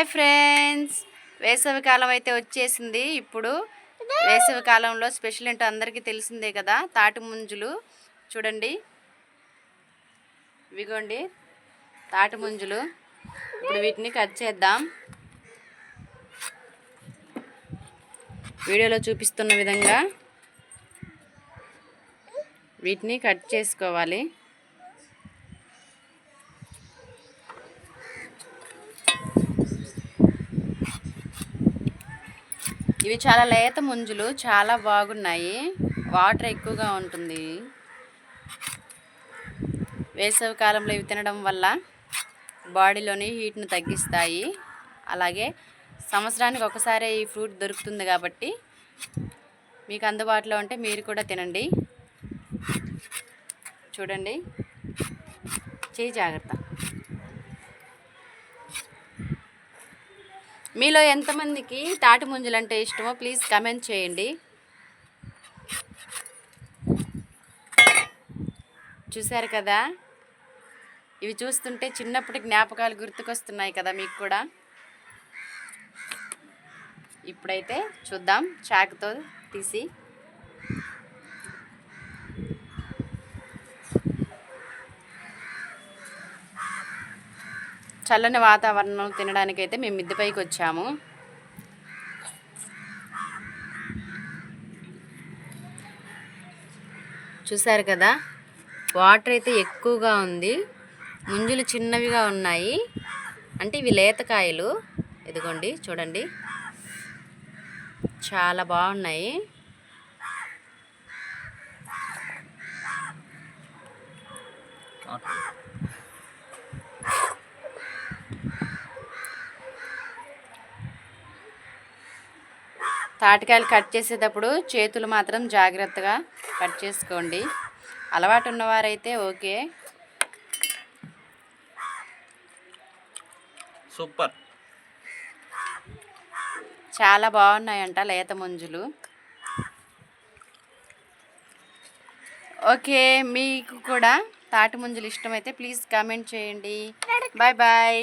Hi friends. వేసవి కాలం అయితే వచ్చేసింది. ఇప్పుడు వేసవి కాలంలో స్పెషల్ ఏంటో అందరికీ తెలిసిందే కదా తాటి ముంజులు. చూడండి. ఇవిగోండి తాటి ముంజులు. ఇప్పుడు వీటిని కట్ చేద్దాం. వీడియోలో చూపిస్తున్న విధంగా వీటిని కట్ చేసుకోవాలి. ఇవి చాలా లేత ముంజులు చాలా బాగున్నాయి. వాటర్ ఎక్కువగా ఉంటుంది. వేసవి కాలంలో ఇవి తినడం వల్ల బాడీలోని హీట్ను తగ్గిస్తాయి. అలాగే సంవత్సరానికి ఒకసారి ఈ ఫ్రూట్ దొరుకుతుంది కాబట్టి మీకు అందుబాటులో ఉంటే మీరు కూడా తినండి. చూడండి. చేయి జాగ్రత్త. మీలో ఎంతమందికి తాటి ముంజలు అంటే ఇష్టమో ప్లీజ్ కమెంట్ చేయండి. చూశారు కదా? ఇవి చూస్తుంటే చిన్నప్పటి జ్ఞాపకాలు గుర్తుకొస్తున్నాయి కదా మీకు కూడా? ఇప్పుడైతే చూద్దాం చాకుతో తీసి చల్లని వాతావరణం తినడానికైతే మేము మిద్దె పైకి వచ్చాము. చూసారు కదా? వాటర్ అయితే ఎక్కువగా ఉంది. ముంజులు చిన్నవిగా ఉన్నాయి. అంటే ఇవి లేతకాయలు ఇదిగోండి చూడండి. చాలా బాగున్నాయి. తాటికాయలు కట్ చేసేటప్పుడు చేతులు మాత్రం జాగ్రత్తగా కట్ చేసుకోండి. అలవాటు ఉన్నవారైతే ఓకే. సూపర్. చాలా బాగున్నాయంట లేత ముంజులు. ఓకే మీకు కూడా తాటి ముంజలు ఇష్టమైతే ప్లీజ్ కామెంట్ చేయండి. Bye bye.